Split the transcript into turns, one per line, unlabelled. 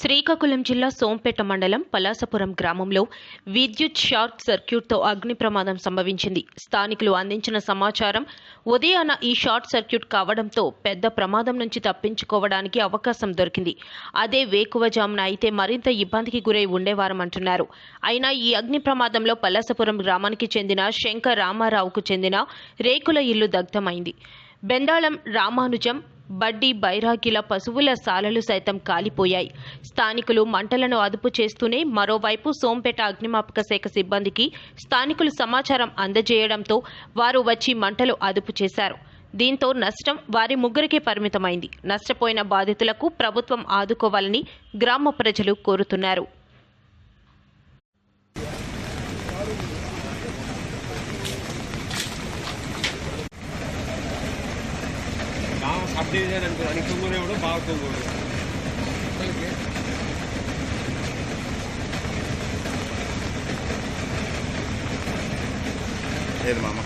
శ్రీకాకుళం జిల్లా సోంపేట మండలం పలాసపురం గ్రామంలో విద్యుత్ షార్ట్ సర్క్యూట్తో అగ్ని ప్రమాదం సంభవించింది. స్థానికులు అందించిన సమాచారం ఉదయాన ఈ షార్ట్ సర్క్యూట్ కావడంతో పెద్ద ప్రమాదం నుంచి తప్పించుకోవడానికి అవకాశం దొరికింది. అదే వేకువజామున అయితే మరింత ఇబ్బందికి గురై ఉండేవారమంటున్నారు. అయినా ఈ అగ్ని ప్రమాదంలో పలాసపురం గ్రామానికి చెందిన శంకర్ రామారావుకు చెందిన రేకుల ఇల్లు దగ్ధమైంది. బెందాళం రామానుజం బడ్డి బైరాగిల పశువుల సాలలు సైతం కాలిపోయాయి. స్థానికులు మంటలను అదుపు చేస్తూనే మరోవైపు సోంపేట అగ్నిమాపక శాఖ సిబ్బందికి స్థానికులు సమాచారం అందజేయడంతో వారు వచ్చి మంటలు అదుపు చేశారు. దీంతో నష్టం వారి ముగ్గురికే పరిమితమైంది. నష్టపోయిన బాధితులకు ప్రభుత్వం ఆదుకోవాలని గ్రామ ప్రజలు కోరుతున్నారు.
அப்படியே எனக்கு அனுக்கமுறை விட பார்க்கும் போது உங்களுக்கு?
ஏது மாமா.